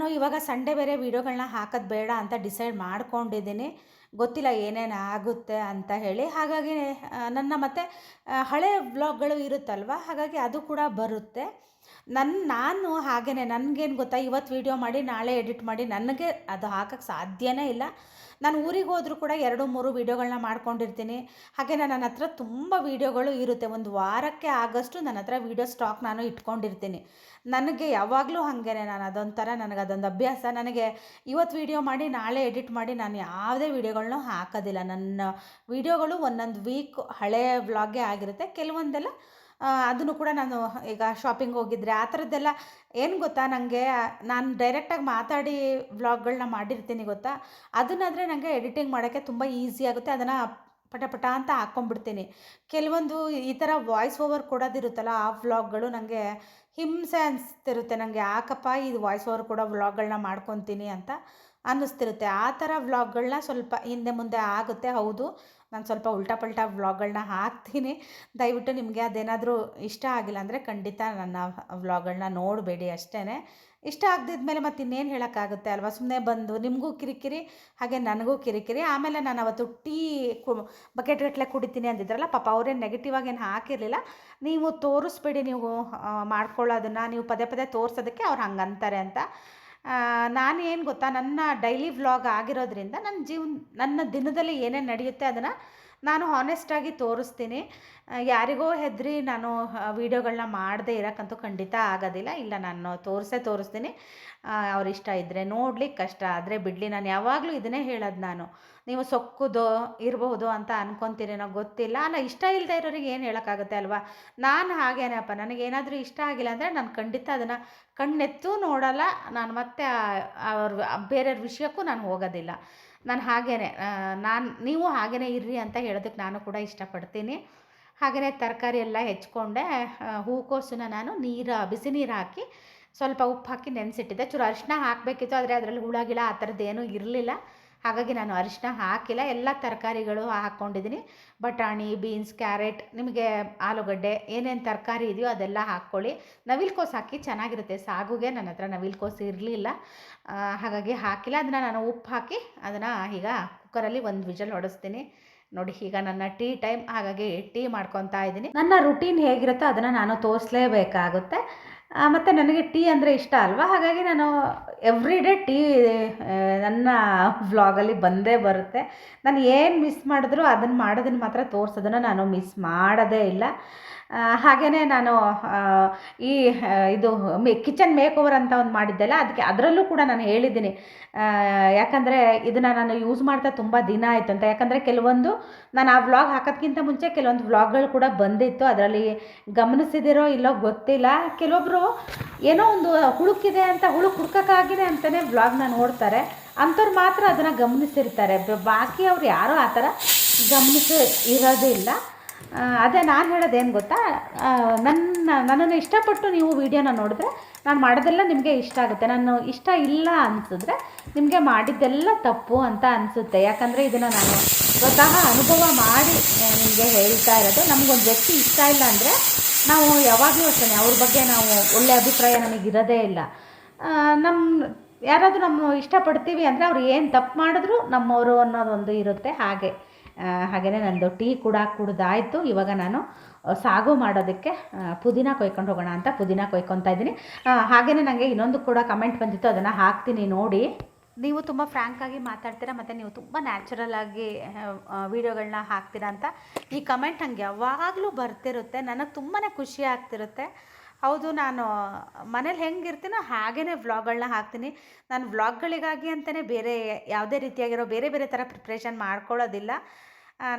ನಾನು ಇವಾಗ ಸಂಡೇ ಬೇರೆ ವೀಡಿಯೋಗಳನ್ನ ಹಾಕೋದು ಬೇಡ ಅಂತ ಡಿಸೈಡ್ ಮಾಡ್ಕೊಂಡಿದ್ದೀನಿ. ಗೊತ್ತಿಲ್ಲ ಏನೇನು ಆಗುತ್ತೆ ಅಂತ ಹೇಳಿ. ಹಾಗಾಗಿ ನನ್ನ ಮತ್ತು ಹಳೆ ವ್ಲಾಗ್ಗಳು ಇರುತ್ತಲ್ವ? ಹಾಗಾಗಿ ಅದು ಕೂಡ ಬರುತ್ತೆ. ನನ್ನ ನಾನು ಹಾಗೇ ನನಗೇನು ಗೊತ್ತಾ? ಇವತ್ತು ವೀಡಿಯೋ ಮಾಡಿ, ನಾಳೆ ಎಡಿಟ್ ಮಾಡಿ, ನನಗೆ ಅದು ಹಾಕೋಕ್ಕೆ ಸಾಧ್ಯನೇ ಇಲ್ಲ. ನಾನು ಊರಿಗೆ ಹೋದರೂ ಕೂಡ ಎರಡು ಮೂರು ವೀಡಿಯೋಗಳನ್ನ ಮಾಡ್ಕೊಂಡಿರ್ತೀನಿ. ಹಾಗೆ ನನ್ನ ಹತ್ರ ತುಂಬ ವೀಡಿಯೋಗಳು ಇರುತ್ತೆ. ಒಂದು ವಾರಕ್ಕೆ ಆಗಷ್ಟು ನನ್ನ ಹತ್ರ ವೀಡಿಯೋ ಸ್ಟಾಕ್ ನಾನು ಇಟ್ಕೊಂಡಿರ್ತೀನಿ. ನನಗೆ ಯಾವಾಗಲೂ ಹಾಗೇನೆ ನಾನು ಅದೊಂಥರ ನನಗೆ ಅದೊಂದು ಅಭ್ಯಾಸ. ನನಗೆ ಇವತ್ತು ವೀಡಿಯೋ ಮಾಡಿ, ನಾಳೆ ಎಡಿಟ್ ಮಾಡಿ ನಾನು ಯಾವುದೇ ವೀಡಿಯೋಗಳನ್ನೂ ಹಾಕೋದಿಲ್ಲ. ನನ್ನ ವೀಡಿಯೋಗಳು ಒಂದೊಂದು ವೀಕ್ ಹಳೆಯ ವ್ಲಾಗೇ ಆಗಿರುತ್ತೆ. ಕೆಲವೊಂದೆಲ್ಲ ಅದನ್ನು ಕೂಡ ನಾನು ಈಗ ಶಾಪಿಂಗ್ ಹೋಗಿದ್ರೆ ಆ ಥರದ್ದೆಲ್ಲ ಏನು ಗೊತ್ತಾ ನನಗೆ ನಾನು ಡೈರೆಕ್ಟಾಗಿ ಮಾತಾಡಿ ವ್ಲಾಗ್ಗಳನ್ನ ಮಾಡಿರ್ತೀನಿ ಗೊತ್ತಾ? ಅದನ್ನಾದರೆ ನನಗೆ ಎಡಿಟಿಂಗ್ ಮಾಡೋಕ್ಕೆ ತುಂಬ ಈಸಿ ಆಗುತ್ತೆ, ಅದನ್ನು ಪಟ ಪಟ ಅಂತ ಹಾಕ್ಕೊಂಡ್ಬಿಡ್ತೀನಿ ಕೆಲವೊಂದು ಈ ಥರ ವಾಯ್ಸ್ ಓವರ್ ಕೊಡೋದಿರುತ್ತಲ್ಲ ಆ ವ್ಲಾಗ್ಗಳು ನನಗೆ ಹಿಂಸೆ ಅನಿಸ್ತಿರುತ್ತೆ ನನಗೆ ಯಾಕಪ್ಪ ಇದು ವಾಯ್ಸ್ ಓವರ್ ಕೊಡೋ ವ್ಲಾಗ್ಗಳನ್ನ ಮಾಡ್ಕೊತೀನಿ ಅಂತ ಅನ್ನಿಸ್ತಿರುತ್ತೆ ಆ ಥರ ವ್ಲಾಗ್ಗಳನ್ನ ಸ್ವಲ್ಪ ಹಿಂದೆ ಮುಂದೆ ಆಗುತ್ತೆ, ಹೌದು. ನಾನು ಸ್ವಲ್ಪ ಉಲ್ಟಾ ಪಲ್ಟಾ ವ್ಲಾಗ್ಗಳನ್ನ ಹಾಕ್ತೀನಿ. ದಯವಿಟ್ಟು ನಿಮಗೆ ಅದೇನಾದರೂ ಇಷ್ಟ ಆಗಿಲ್ಲ ಅಂದರೆ ಖಂಡಿತ ನನ್ನ ವ್ಲಾಗ್ಗಳನ್ನ ನೋಡಬೇಡಿ ಅಷ್ಟೇ ಇಷ್ಟ ಆಗದಿದ್ಮೇಲೆ ಮತ್ತೆ ಇನ್ನೇನು ಹೇಳೋಕ್ಕಾಗುತ್ತೆ ಅಲ್ವಾ? ಸುಮ್ಮನೆ ಬಂದು ನಿಮಗೂ ಕಿರಿಕಿರಿ, ಹಾಗೆ ನನಗೂ ಕಿರಿಕಿರಿ. ಆಮೇಲೆ ನಾನು ಅವತ್ತು ಟೀ ಕು ಬಕೆಟ್ ಗಟ್ಟಲೆ ಕುಡಿತೀನಿ ಅಂದಿದ್ರಲ್ಲ, ಪಾಪ ಅವರೇನು ನೆಗೆಟಿವ್ ಆಗೇನು ಹಾಕಿರಲಿಲ್ಲ. ನೀವು ತೋರಿಸ್ಬೇಡಿ ನೀವು ಮಾಡ್ಕೊಳ್ಳೋದನ್ನು. ನೀವು ಪದೇ ಪದೇ ತೋರಿಸೋದಕ್ಕೆ ಅವ್ರು ಹಂಗಂತಾರೆ ಅಂತ. ನಾನು ಏನು ಗೊತ್ತಾ ನನ್ನ ಡೈಲಿ ವ್ಲಾಗ್ ಆಗಿರೋದ್ರಿಂದ ನನ್ನ ಜೀವನ ನನ್ನ ದಿನದಲ್ಲಿ ಏನೇನು ನಡೆಯುತ್ತೆ ಅದನ್ನು ನಾನು ಹಾನೆಸ್ಟಾಗಿ ತೋರಿಸ್ತೀನಿ. ಯಾರಿಗೋ ಹೆದರಿ ನಾನು ವೀಡಿಯೋಗಳನ್ನ ಮಾಡದೇ ಇರೋಕ್ಕಂತೂ ಖಂಡಿತ ಆಗೋದಿಲ್ಲ. ಇಲ್ಲ, ನಾನು ತೋರಿಸೇ ತೋರಿಸ್ತೀನಿ. ಅವ್ರ ಇಷ್ಟ ಇದ್ದರೆ ನೋಡ್ಲಿಕ್ಕೆ ಕಷ್ಟ ಆದರೆ ಬಿಡಲಿ. ನಾನು ಯಾವಾಗಲೂ ಇದನ್ನೇ ಹೇಳೋದು ನಾನು. ನೀವು ಸೊಕ್ಕುದು ಇರಬಹುದು ಅಂತ ಅನ್ಕೊತೀರೇನೋ ಗೊತ್ತಿಲ್ಲ. ಅಲ್ಲ ಇಷ್ಟ ಇಲ್ಲದೆ ಇರೋರಿಗೆ ಏನು ಹೇಳೋಕ್ಕಾಗುತ್ತೆ ಅಲ್ವಾ? ನಾನು ಹಾಗೇನಪ್ಪ ನನಗೇನಾದರೂ ಇಷ್ಟ ಆಗಿಲ್ಲ ಅಂದರೆ ನಾನು ಖಂಡಿತ ಅದನ್ನು ಕಣ್ಣೆತ್ತೂ ನೋಡಲ್ಲ. ನಾನು ಮತ್ತೆ ಅವ್ರ, ಬೇರೆಯವ್ರ ವಿಷಯಕ್ಕೂ ನಾನು ಹೋಗೋದಿಲ್ಲ. ನಾನು ಹಾಗೇ ನಾನು, ನೀವು ಹಾಗೇ ಇರ್ರಿ ಅಂತ ಹೇಳೋದಕ್ಕೆ ನಾನು ಕೂಡ ಇಷ್ಟಪಡ್ತೀನಿ. ಹಾಗೆಯೇ ತರಕಾರಿ ಎಲ್ಲ ಹೆಚ್ಕೊಂಡೆ ಹೂಕೋಸನ್ನ ನಾನು ನೀರು, ಬಿಸಿ ನೀರು ಹಾಕಿ ಸ್ವಲ್ಪ ಉಪ್ಪು ಹಾಕಿ ನೆನೆಸಿಟ್ಟಿದ್ದೆ. ಚೂರು ಅರಿಶಿನ ಹಾಕಬೇಕಿತ್ತು, ಆದರೆ ಅದರಲ್ಲಿ ಹುಳ, ಗಿಳ ಆ ಥರದ್ದು ಏನೂ ಇರಲಿಲ್ಲ. ಹಾಗಾಗಿ ನಾನು ಅರಿಶಿನ ಹಾಕಿಲ್ಲ. ಎಲ್ಲ ತರಕಾರಿಗಳು ಹಾಕ್ಕೊಂಡಿದ್ದೀನಿ. ಬಟಾಣಿ, ಬೀನ್ಸ್, ಕ್ಯಾರೆಟ್, ನಿಮಗೆ ಆಲೂಗಡ್ಡೆ ಏನೇನು ತರಕಾರಿ ಇದೆಯೋ ಅದೆಲ್ಲ ಹಾಕ್ಕೊಳ್ಳಿ. ನವಿಲ್ಕೋಸು ಹಾಕಿ ಚೆನ್ನಾಗಿರುತ್ತೆ. ಸಾಗುಗೆ ನನ್ನ ಹತ್ರ ನವಿಲ್ಕೋಸು ಇರಲಿಲ್ಲ. ಹಾಗಾಗಿ ಹಾಕಿಲ್ಲ. ಅದನ್ನು ನಾನು ಉಪ್ಪು ಹಾಕಿ ಅದನ್ನು ಈಗ ಕುಕ್ಕರಲ್ಲಿ ಒಂದು ವಿಜಲ್ ಹೊಡೆಸ್ತೀನಿ. ನೋಡಿ, ಈಗ ನನ್ನ ಟೀ ಟೈಮ್. ಹಾಗಾಗಿ ಟೀ ಮಾಡ್ಕೊತಾ ಇದ್ದೀನಿ. ನನ್ನ ರುಟೀನ್ ಹೇಗಿರುತ್ತೋ ಅದನ್ನು ನಾನು ತೋರಿಸ್ಲೇಬೇಕಾಗುತ್ತೆ. ಮತ್ತು ನನಗೆ ಟೀ ಅಂದರೆ ಇಷ್ಟ ಅಲ್ವಾ? ಹಾಗಾಗಿ ನಾನು ಎವ್ರಿ ಡೇ ಟೀ ನನ್ನ ವ್ಲಾಗಲ್ಲಿ ಬಂದೇ ಬರುತ್ತೆ. ನಾನು ಏನು ಮಿಸ್ ಮಾಡಿದ್ರು ಅದನ್ನು ಮಾಡೋದನ್ನು ಮಾತ್ರ ತೋರಿಸೋದನ್ನು ನಾನು ಮಿಸ್ ಮಾಡೋದೇ ಇಲ್ಲ. ಹಾಗೆಯೇ ನಾನು ಈ ಇದು ಮೇ, ಕಿಚನ್ ಮೇಕ್ ಓವರ್ ಅಂತ ಒಂದು ಮಾಡಿದ್ದೆಲ್ಲ ಅದಕ್ಕೆ ಅದರಲ್ಲೂ ಕೂಡ ನಾನು ಹೇಳಿದ್ದೀನಿ. ಯಾಕಂದರೆ ಇದನ್ನು ನಾನು ಯೂಸ್ ಮಾಡ್ತಾ ತುಂಬ ದಿನ ಆಯಿತು ಅಂತ. ಯಾಕಂದರೆ ಕೆಲವೊಂದು, ನಾನು ಆ ವ್ಲಾಗ್ ಹಾಕೋದ್ಕಿಂತ ಮುಂಚೆ ಕೆಲವೊಂದು ವ್ಲಾಗ್ಗಳು ಕೂಡ ಬಂದಿತ್ತು. ಅದರಲ್ಲಿ ಗಮನಿಸಿದಿರೋ ಇಲ್ಲೋ ಗೊತ್ತಿಲ್ಲ. ಕೆಲವೊಬ್ಬರು ಏನೋ ಒಂದು ಹುಳುಕಿದೆ ಅಂತ ಹುಳುಕ್ ಹುಡ್ಕೋಕ್ಕಾಗಿದೆ ಅಂತಲೇ ವ್ಲಾಗ್ನ ನೋಡ್ತಾರೆ. ಅಂಥವ್ರು ಮಾತ್ರ ಅದನ್ನು ಗಮನಿಸಿರ್ತಾರೆ. ಬಾಕಿ ಅವ್ರು ಯಾರೂ ಆ ಥರ ಗಮನಿಸಿ ಇರೋದಿಲ್ಲ. ಅದೇ ನಾನು ಹೇಳೋದೇನು ಗೊತ್ತಾ? ನನ್ನ ನನ್ನನ್ನು ಇಷ್ಟಪಟ್ಟು ನೀವು ವೀಡಿಯೋನ ನೋಡಿದ್ರೆ ನಾನು ಮಾಡೋದೆಲ್ಲ ನಿಮಗೆ ಇಷ್ಟ ಆಗುತ್ತೆ. ನಾನು ಇಷ್ಟ ಇಲ್ಲ ಅನಿಸಿದ್ರೆ ನಿಮಗೆ ಮಾಡಿದ್ದೆಲ್ಲ ತಪ್ಪು ಅಂತ ಅನಿಸುತ್ತೆ. ಯಾಕಂದರೆ ಇದನ್ನು ನಾನು ಸ್ವತಃ ಅನುಭವ ಮಾಡಿ ನಿಮಗೆ ಹೇಳ್ತಾ ಇರೋದು. ನಮಗೊಂದು ವ್ಯಕ್ತಿ ಇಷ್ಟ ಇಲ್ಲ ಅಂದರೆ ನಾವು ಯಾವಾಗಲೂ ಅಷ್ಟೇ ಅವ್ರ ಬಗ್ಗೆ ನಾವು ಒಳ್ಳೆಯ ಅಭಿಪ್ರಾಯ ನಮಗಿರೋದೇ ಇಲ್ಲ. ನಮ್ಮ ಯಾರಾದರೂ ನಮ್ಮ ಇಷ್ಟಪಡ್ತೀವಿ ಅಂದರೆ ಅವ್ರು ಏನು ತಪ್ಪು ಮಾಡಿದ್ರು ನಮ್ಮವರು ಅನ್ನೋದೊಂದು ಇರುತ್ತೆ ಹಾಗೆ. ಹಾಗೆಯೇ ನಂದು ಟೀ ಕೂಡ ಕುಡ್ದಾಯಿತು. ಇವಾಗ ನಾನು ಸಾಗು ಮಾಡೋದಕ್ಕೆ ಪುದೀನ ಕೊಯ್ಕೊಂಡು ಹೋಗೋಣ ಅಂತ ಪುದೀನ ಕೊಯ್ಕೊತಾ ಇದ್ದೀನಿ. ಹಾಗೆಯೇ ನನಗೆ ಇನ್ನೊಂದು ಕೂಡ ಕಮೆಂಟ್ ಬಂದಿತ್ತು, ಅದನ್ನು ಹಾಕ್ತೀನಿ ನೋಡಿ. ನೀವು ತುಂಬ ಫ್ರ್ಯಾಂಕಾಗಿ ಮಾತಾಡ್ತೀರಾ, ಮತ್ತು ನೀವು ತುಂಬ ನ್ಯಾಚುರಲ್ ಆಗಿ ವೀಡಿಯೋಗಳನ್ನ ಹಾಕ್ತೀರಾ ಅಂತ. ಈ ಕಮೆಂಟ್ ಹಂಗೆ ಯಾವಾಗಲೂ ಬರ್ತಿರುತ್ತೆ, ನನಗೆ ತುಂಬಾ ಖುಷಿ ಆಗ್ತಿರುತ್ತೆ. ಹೌದು, ನಾನು ಮನೇಲಿ ಹೆಂಗಿರ್ತೀನೋ ಹಾಗೇ ವ್ಲಾಗ್ಗಳನ್ನ ಹಾಕ್ತೀನಿ. ನಾನು ವ್ಲಾಗ್ಗಳಿಗಾಗಿ ಅಂತಲೇ ಬೇರೆ ಯಾವುದೇ ರೀತಿಯಾಗಿರೋ ಬೇರೆ ಬೇರೆ ಥರ ಪ್ರಿಪ್ರೇಷನ್ ಮಾಡ್ಕೊಳ್ಳೋದಿಲ್ಲ.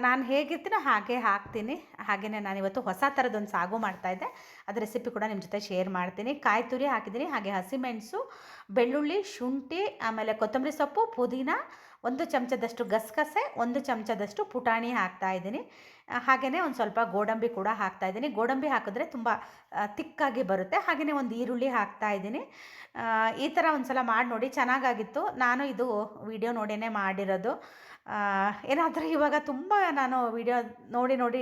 ನಾನು ಹೇಗಿರ್ತೀನೋ ಹಾಗೆ ಹಾಕ್ತೀನಿ. ಹಾಗೆಯೇ ನಾನು ಇವತ್ತು ಹೊಸ ಥರದೊಂದು ಸಾಗು ಮಾಡ್ತಾಯಿದ್ದೆ ಅದು ರೆಸಿಪಿ ಕೂಡ ನಿಮ್ಮ ಜೊತೆ ಶೇರ್ ಮಾಡ್ತೀನಿ. ಕಾಯಿ ತುರಿ ಹಾಕಿದ್ದೀನಿ, ಹಾಗೆ ಹಸಿಮೆಣಸು ಬೆಳ್ಳುಳ್ಳಿ, ಶುಂಠಿ, ಆಮೇಲೆ ಕೊತ್ತಂಬರಿ ಸೊಪ್ಪು, ಪುದೀನ, ಒಂದು ಚಮಚದಷ್ಟು ಗಸಗಸೆ, ಒಂದು ಚಮಚದಷ್ಟು ಪುಟಾಣಿ ಹಾಕ್ತಾ ಇದ್ದೀನಿ. ಹಾಗೆಯೇ ಒಂದು ಸ್ವಲ್ಪ ಗೋಡಂಬಿ ಕೂಡ ಹಾಕ್ತಾ ಇದ್ದೀನಿ. ಗೋಡಂಬಿ ಹಾಕಿದ್ರೆ ತುಂಬ ತಿಕ್ಕಾಗಿ ಬರುತ್ತೆ. ಹಾಗೆಯೇ ಒಂದು ಈರುಳ್ಳಿ ಹಾಕ್ತಾ ಇದ್ದೀನಿ. ಈ ಥರ ಒಂದು ಸಲ ಮಾಡಿ ನೋಡಿ ಚೆನ್ನಾಗಾಗಿತ್ತು. ನಾನು ಇದು ವಿಡಿಯೋ ನೋಡೇ ಮಾಡಿರೋದು. ಏನಾದರೂ ಇವಾಗ ತುಂಬ ನಾನು ವಿಡಿಯೋ ನೋಡಿ ನೋಡಿ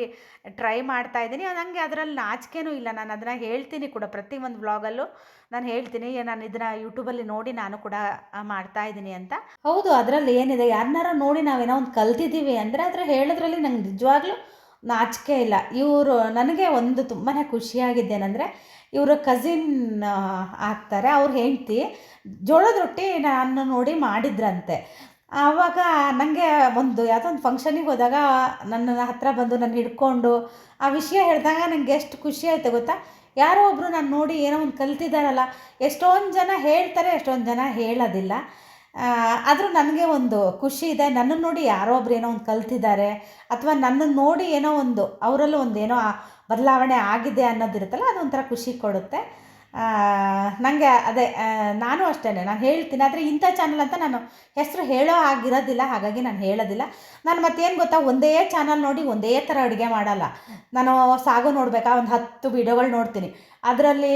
ಟ್ರೈ ಮಾಡ್ತಾ ಇದ್ದೀನಿ. ನನಗೆ ಅದರಲ್ಲಿ ನಾಚಿಕೆನೂ ಇಲ್ಲ. ನಾನು ಅದನ್ನು ಹೇಳ್ತೀನಿ ಕೂಡ ಪ್ರತಿ ಒಂದು ವ್ಲಾಗಲ್ಲೂ ನಾನು ಹೇಳ್ತೀನಿ ನಾನು ಇದನ್ನು ಯೂಟ್ಯೂಬಲ್ಲಿ ನೋಡಿ ನಾನು ಕೂಡ ಮಾಡ್ತಾ ಇದ್ದೀನಿ ಅಂತ. ಹೌದು, ಅದರಲ್ಲಿ ಏನಿದೆ? ಯಾರನ್ನಾರ ನೋಡಿ ನಾವೇನೋ ಒಂದು ಕಲ್ತಿದ್ದೀವಿ ಅಂದರೆ ಅದರ ಹೇಳೋದ್ರಲ್ಲಿ ನಂಗೆ ನಿಜವಾಗ್ಲೂ ನಾಚಿಕೆ ಇಲ್ಲ. ಇವರು, ನನಗೆ ಒಂದು ತುಂಬಾ ಖುಷಿಯಾಗಿದ್ದೇನೆಂದರೆ ಇವರು ಕಸಿನ್ ಆಗ್ತಾರೆ. ಅವ್ರು ಹೆಂಡ್ತಿ ಜೋಳದ ರೊಟ್ಟಿ ನಾನು ನೋಡಿ ಮಾಡಿದ್ರಂತೆ. ಆವಾಗ ನನಗೆ ಒಂದು ಯಾವುದೋ ಒಂದು ಫಂಕ್ಷನಿಗೆ ಹೋದಾಗ ನನ್ನ ಹತ್ರ ಬಂದು ನನ್ನ ಹಿಡ್ಕೊಂಡು ಆ ವಿಷಯ ಹೇಳಿದಾಗ ನನಗೆ ಎಷ್ಟು ಖುಷಿ ಆಯಿತು ಗೊತ್ತಾ? ಯಾರೋ ಒಬ್ಬರು ನಾನು ನೋಡಿ ಏನೋ ಒಂದು ಕಲ್ತಿದ್ದಾರಲ್ಲ ಎಷ್ಟೊಂದು ಜನ ಹೇಳ್ತಾರೆ, ಎಷ್ಟೊಂದು ಜನ ಹೇಳೋದಿಲ್ಲ. ಆದರೂ ನನಗೆ ಒಂದು ಖುಷಿ ಇದೆ. ನನ್ನನ್ನು ನೋಡಿ ಯಾರೋ ಒಬ್ರು ಏನೋ ಒಂದು ಕಲ್ತಿದ್ದಾರೆ, ಅಥವಾ ನನ್ನನ್ನು ನೋಡಿ ಏನೋ ಒಂದು, ಅವರಲ್ಲೂ ಒಂದು ಏನೋ ಬದಲಾವಣೆ ಆಗಿದೆ ಅನ್ನೋದಿರುತ್ತಲ್ಲ ಅದೊಂಥರ ಖುಷಿ ಕೊಡುತ್ತೆ. ನನಗೆ ಅದೇ ನಾನು ಅಷ್ಟೇ ನಾನು ಹೇಳ್ತೀನಿ. ಆದರೆ ಇಂಥ ಚಾನಲ್ ಅಂತ ನಾನು ಹೆಸರು ಹೇಳೋ ಆಗಿರೋದಿಲ್ಲ. ಹಾಗಾಗಿ ನಾನು ಹೇಳೋದಿಲ್ಲ. ನಾನು ಮತ್ತೇನು ಗೊತ್ತಾ? ಒಂದೇ ಚಾನಲ್ ನೋಡಿ ಒಂದೇ ಥರ ಅಡುಗೆ ಮಾಡಲ್ಲ. ನಾನು ಸಾಗು ನೋಡಬೇಕಾ? ಒಂದು ಹತ್ತು ವಿಡಿಯೋಗಳು ನೋಡ್ತೀನಿ. ಅದರಲ್ಲಿ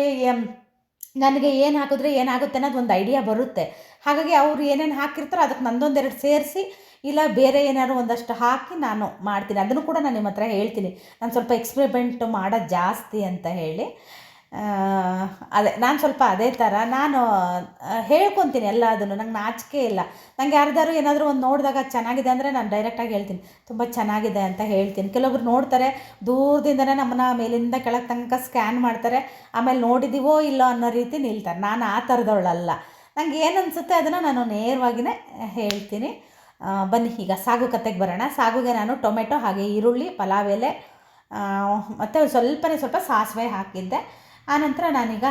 ನನಗೆ ಏನು ಹಾಕಿದ್ರೆ ಏನಾಗುತ್ತೆ ಅನ್ನೋದು ಒಂದು ಐಡಿಯಾ ಬರುತ್ತೆ. ಹಾಗಾಗಿ ಅವರು ಏನೇನು ಹಾಕಿರ್ತಾರೋ ಅದಕ್ಕೆ ನಂದೊಂದೆರಡು ಸೇರಿಸಿ, ಇಲ್ಲ ಬೇರೆ ಏನಾದ್ರು ಒಂದಷ್ಟು ಹಾಕಿ ನಾನು ಮಾಡ್ತೀನಿ. ಅದನ್ನು ಕೂಡ ನಾನು ನಿಮ್ಮ ಹತ್ರ ಹೇಳ್ತೀನಿ. ನಾನು ಸ್ವಲ್ಪ ಎಕ್ಸ್ಪೆರಿಮೆಂಟ್ ಮಾಡೋದು ಜಾಸ್ತಿ ಅಂತ ಹೇಳಿ. ಅದೇ, ನಾನು ಸ್ವಲ್ಪ ಅದೇ ಥರ ನಾನು ಹೇಳ್ಕೊತೀನಿ ಎಲ್ಲ ಅದನ್ನು ನಂಗೆ ನಾಚಿಕೆ ಇಲ್ಲ. ನಂಗೆ ಯಾರ್ದಾರು ಏನಾದರೂ ಒಂದು ನೋಡಿದಾಗ ಚೆನ್ನಾಗಿದೆ ಅಂದರೆ ನಾನು ಡೈರೆಕ್ಟಾಗಿ ಹೇಳ್ತೀನಿ. ತುಂಬ ಚೆನ್ನಾಗಿದೆ ಅಂತ ಹೇಳ್ತೀನಿ. ಕೆಲವೊಬ್ರು ನೋಡ್ತಾರೆ, ದೂರದಿಂದನೇ ನಮ್ಮನ್ನ ಮೇಲಿಂದ ಕೆಳಗೆ ತನಕ ಸ್ಕ್ಯಾನ್ ಮಾಡ್ತಾರೆ, ಆಮೇಲೆ ನೋಡಿದ್ದೀವೋ ಇಲ್ಲೋ ಅನ್ನೋ ರೀತಿ ನಿಲ್ತಾರೆ. ನಾನು ಆ ಥರದವಳಲ್ಲ ನಂಗೆ ಏನು ಅನಿಸುತ್ತೆ ಅದನ್ನು ನಾನು ನೇರವಾಗಿಯೇ ಹೇಳ್ತೀನಿ. ಬನ್ನಿ, ಈಗ ಸಾಗು ಕತೆಗೆ ಬರೋಣ. ಸಾಗುಗೆ ನಾನು ಟೊಮೆಟೊ, ಹಾಗೆ ಈರುಳ್ಳಿ, ಪಲಾವ್ ಎಲೆ ಮತ್ತು ಸ್ವಲ್ಪನೇ ಸ್ವಲ್ಪ ಸಾಸಿವೆ ಹಾಕಿದ್ದೆ. ಆನಂತರ ನಾನೀಗ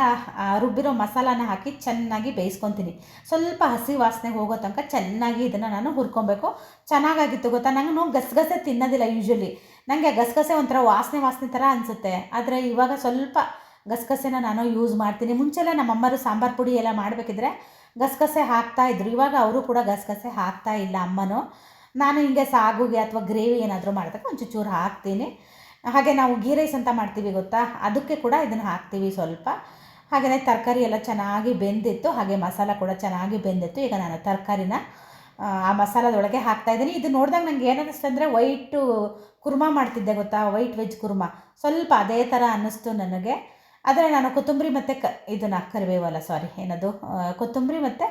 ರುಬ್ಬಿರೋ ಮಸಾಲಾನ ಹಾಕಿ ಚೆನ್ನಾಗಿ ಬೇಯಿಸ್ಕೊತೀನಿ. ಸ್ವಲ್ಪ ಹಸಿ ವಾಸನೆ ಹೋಗೋ ತನಕ ಚೆನ್ನಾಗಿ ಇದನ್ನು ನಾನು ಹುರ್ಕೊಬೇಕು. ಚೆನ್ನಾಗಾಗಿತ್ತು ಗೊತ್ತಾ? ನಂಗೆ ನೋವು ಗಸಗಸೆ ತಿನ್ನೋದಿಲ್ಲ ಯೂಶ್ವಲಿ ನನಗೆ ಗಸಗಸೆ ಒಂಥರ ವಾಸನೆ ವಾಸನೆ ಥರ ಅನಿಸುತ್ತೆ. ಆದರೆ ಇವಾಗ ಸ್ವಲ್ಪ ಗಸಗಸೆನ ನಾನು ಯೂಸ್ ಮಾಡ್ತೀನಿ. ಮುಂಚೆಲ್ಲ ನಮ್ಮಮ್ಮರು ಸಾಂಬಾರು ಪುಡಿ ಎಲ್ಲ ಮಾಡಬೇಕಿದ್ರೆ ಗಸಗಸೆ ಹಾಕ್ತಾ ಇದ್ರು. ಇವಾಗ ಅವರು ಕೂಡ ಗಸಗಸೆ ಹಾಕ್ತಾ ಇಲ್ಲ ಅಮ್ಮನೂ. ನಾನು ಹಿಂಗೆ ಸಾಗುಗೆ ಅಥವಾ ಗ್ರೇವಿ ಏನಾದರೂ ಮಾಡಿದಾಗ ಒಂಚೂರು ಚೂರು ಹಾಕ್ತೀನಿ. ಹಾಗೆ ನಾವು ಗೀ ರೈಸ್ ಅಂತ ಮಾಡ್ತೀವಿ ಗೊತ್ತಾ? ಅದಕ್ಕೆ ಕೂಡ ಇದನ್ನು ಹಾಕ್ತೀವಿ ಸ್ವಲ್ಪ. ಹಾಗೆಯೇ ತರಕಾರಿ ಎಲ್ಲ ಚೆನ್ನಾಗಿ ಬೆಂದಿತ್ತು. ಹಾಗೆ ಮಸಾಲ ಕೂಡ ಚೆನ್ನಾಗಿ ಬೆಂದಿತ್ತು. ಈಗ ನಾನು ತರಕಾರಿನ, ಆ ಮಸಾಲದೊಳಗೆ ಹಾಕ್ತಾಯಿದ್ದೀನಿ ಇದು ನೋಡಿದಾಗ ನನಗೆ ಏನನ್ನಿಸ್ತು ಅಂದರೆ ವೈಟು ಕುರ್ಮಾ ಮಾಡ್ತಿದ್ದೆ ಗೊತ್ತಾ? White veg kurma. ಸ್ವಲ್ಪ ಅದೇ ಥರ ಅನ್ನಿಸ್ತು ನನಗೆ. ಆದರೆ ನಾನು ಕೊತ್ತಂಬರಿ ಮತ್ತು ಕ, ಇದನ್ನು ಕರಿಬೇವಲ್ಲ ಸಾರಿ ಏನದು? ಕೊತ್ತಂಬರಿ ಮತ್ತು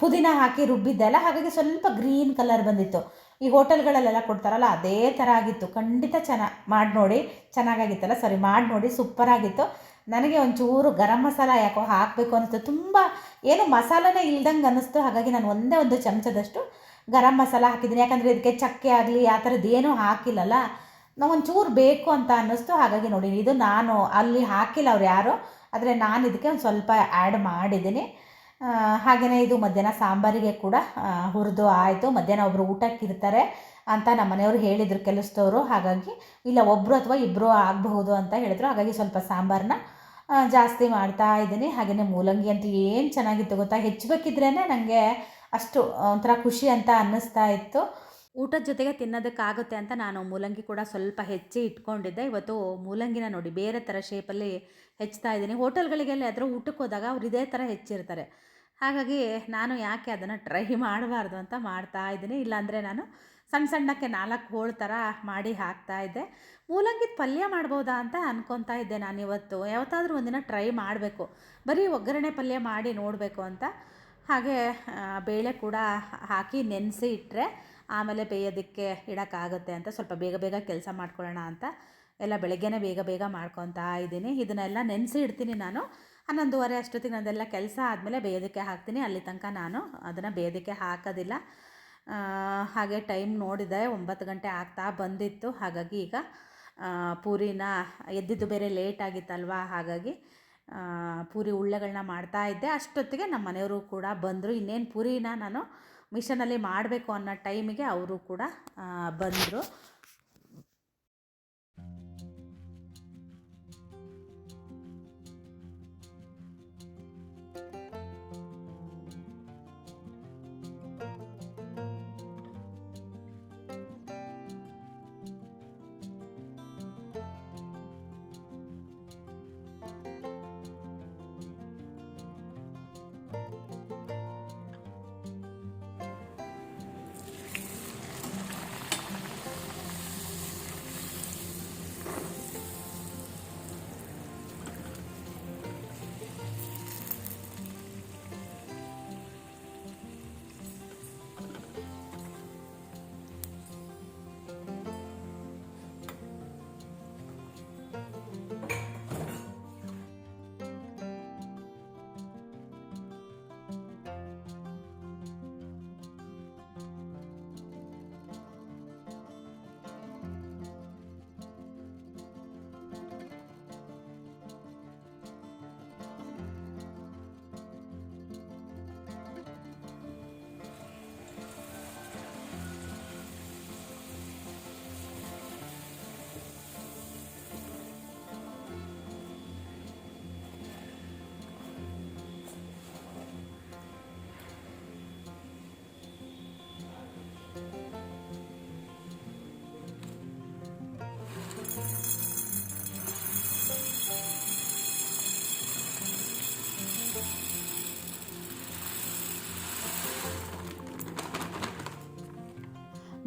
ಪುದೀನ ಹಾಕಿ ರುಬ್ಬಿದ್ದೆಲ್ಲ ಹಾಗಾಗಿ ಸ್ವಲ್ಪ ಗ್ರೀನ್ ಕಲರ್ ಬಂದಿತ್ತು. ಈ ಹೋಟೆಲ್ಗಳಲ್ಲೆಲ್ಲ ಕೊಡ್ತಾರಲ್ಲ, ಅದೇ ಥರ ಆಗಿತ್ತು. ಖಂಡಿತ ಚೆನ್ನಾಗಿ ಮಾಡಿ ನೋಡಿ, ಚೆನ್ನಾಗಾಗಿತ್ತಲ್ಲ, ಸಾರಿ ಮಾಡಿ ನೋಡಿ ಸೂಪರ್ ಆಗಿತ್ತು. ನನಗೆ ಒಂಚೂರು ಗರಂ ಮಸಾಲ ಯಾಕೋ ಹಾಕಬೇಕು ಅನ್ನಿಸ್ತು. ತುಂಬ ಏನು ಮಸಾಲನೇ ಇಲ್ದಂಗೆ ಅನ್ನಿಸ್ತು. ಹಾಗಾಗಿ ನಾನು ಒಂದೇ ಒಂದು ಚಮಚದಷ್ಟು ಗರಂ ಮಸಾಲ ಹಾಕಿದ್ದೀನಿ. ಯಾಕಂದರೆ ಇದಕ್ಕೆ ಚಕ್ಕೆ ಆಗಲಿ, ಆ ಥರದ್ದು ಏನೂ ಹಾಕಿಲ್ಲಲ್ಲ. ನಾವು ಒಂಚೂರು ಬೇಕು ಅಂತ ಅನ್ನಿಸ್ತು. ಹಾಗಾಗಿ ನೋಡಿ, ಇದು ನಾನು ಅಲ್ಲಿ ಹಾಕಿಲ್ಲ ಅವ್ರು ಯಾರು. ಆದರೆ ನಾನು ಇದಕ್ಕೆ ಒಂದು ಸ್ವಲ್ಪ ಆ್ಯಡ್ ಮಾಡಿದ್ದೀನಿ. ಹಾಗೆಯೇ ಇದು ಮಧ್ಯಾಹ್ನ ಸಾಂಬಾರಿಗೆ ಕೂಡ ಹುರಿದು ಆಯಿತು. ಮಧ್ಯಾಹ್ನ ಒಬ್ಬರು ಊಟಕ್ಕೆ ಇರ್ತಾರೆ ಅಂತ ನಮ್ಮ ಮನೆಯವರು ಹೇಳಿದರು ಕೆಲಸದವರು. ಹಾಗಾಗಿ ಇಲ್ಲ ಒಬ್ಬರು ಅಥವಾ ಇಬ್ಬರು ಆಗಬಹುದು ಅಂತ ಹೇಳಿದ್ರು. ಹಾಗಾಗಿ ಸ್ವಲ್ಪ ಸಾಂಬಾರನ್ನ ಜಾಸ್ತಿ ಮಾಡ್ತಾ ಇದ್ದೀನಿ. ಹಾಗೆಯೇ ಮೂಲಂಗಿ ಅಂತೂ ಏನು ಚೆನ್ನಾಗಿತ್ತು ಗೊತ್ತಾ? ಹೆಚ್ಚಬೇಕಿದ್ರೇ ನನಗೆ ಅಷ್ಟು ಒಂಥರ ಖುಷಿ ಅಂತ ಅನ್ನಿಸ್ತಾ ಇತ್ತು. ಊಟದ ಜೊತೆಗೆ ತಿನ್ನೋದಕ್ಕಾಗುತ್ತೆ ಅಂತ ನಾನು ಮೂಲಂಗಿ ಕೂಡ ಸ್ವಲ್ಪ ಹೆಚ್ಚಿ ಇಟ್ಕೊಂಡಿದ್ದೆ. ಇವತ್ತು ಮೂಲಂಗಿನ ನೋಡಿ ಬೇರೆ ಥರ ಶೇಪಲ್ಲಿ ಹೆಚ್ಚ್ತಾ ಇದ್ದೀನಿ. ಹೋಟೆಲ್ಗಳಿಗೆಲ್ಲ ಅದರ ಊಟಕ್ಕೆ ಹೋದಾಗ ಅವ್ರು ಇದೇ ಥರ ಹೆಚ್ಚಿರ್ತಾರೆ. ಹಾಗಾಗಿ ನಾನು ಯಾಕೆ ಅದನ್ನು ಟ್ರೈ ಮಾಡಬಾರ್ದು ಅಂತ ಮಾಡ್ತಾ ಇದ್ದೀನಿ. ಇಲ್ಲಾಂದರೆ ನಾನು ಸಣ್ಣ ಸಣ್ಣಕ್ಕೆ ನಾಲ್ಕು ಹೋಳು ಥರ ಮಾಡಿ ಹಾಕ್ತಾ ಇದ್ದೆ. ಮೂಲಂಗಿದ ಪಲ್ಯ ಮಾಡ್ಬೋದಾ ಅಂತ ಅನ್ಕೊತಾ ಇದ್ದೆ ನಾನು ಇವತ್ತು. ಯಾವತ್ತಾದರೂ ಒಂದಿನ ಟ್ರೈ ಮಾಡಬೇಕು. ಬರೀ ಒಗ್ಗರಣೆ ಪಲ್ಯ ಮಾಡಿ ನೋಡಬೇಕು ಅಂತ. ಹಾಗೆ ಬೇಳೆ ಕೂಡ ಹಾಕಿ ನೆನೆಸಿ ಇಟ್ಟರೆ ಆಮೇಲೆ ಬೇಯೋದಕ್ಕೆ ಇಡೋಕ್ಕಾಗುತ್ತೆ ಅಂತ ಸ್ವಲ್ಪ ಬೇಗ ಬೇಗ ಕೆಲಸ ಮಾಡ್ಕೊಳ್ಳೋಣ ಅಂತ ಎಲ್ಲ ಬೆಳಗ್ಗೆನೇ ಬೇಗ ಬೇಗ ಮಾಡ್ಕೊತಾ ಇದ್ದೀನಿ. ಇದನ್ನೆಲ್ಲ ನೆನೆಸಿ ಇಡ್ತೀನಿ ನಾನು. ಹನ್ನೊಂದುವರೆ ಅಷ್ಟೊತ್ತಿಗೆ ನಂದೆಲ್ಲ ಕೆಲಸ ಆದಮೇಲೆ ಬೇಯೋದಕ್ಕೆ ಹಾಕ್ತೀನಿ. ಅಲ್ಲಿ ತನಕ ನಾನು ಅದನ್ನು ಬೇಯೋದಕ್ಕೆ ಹಾಕೋದಿಲ್ಲ. ಹಾಗೆ ಟೈಮ್ ನೋಡಿದೆ. ಒಂಬತ್ತು ಗಂಟೆ ಆಗ್ತಾ ಬಂದಿತ್ತು. ಹಾಗಾಗಿ ಈಗ ಪೂರಿನ ಎದ್ದಿದ್ದು ಬೇರೆ ಲೇಟ್ ಆಗಿತ್ತಲ್ವಾ? ಹಾಗಾಗಿ ಪೂರಿ ಉಳ್ಳೆಗಳನ್ನ ಮಾಡ್ತಾ ಇದ್ದೆ. ಅಷ್ಟೊತ್ತಿಗೆ ನಮ್ಮ ಮನೆಯವರು ಕೂಡ ಬಂದರು. ಇನ್ನೇನು ಪೂರಿನ ನಾನು ಮಿಷನಲ್ಲಿ ಮಾಡಬೇಕು ಅನ್ನೋ ಟೈಮಿಗೆ ಅವರು ಕೂಡ ಬಂದರು.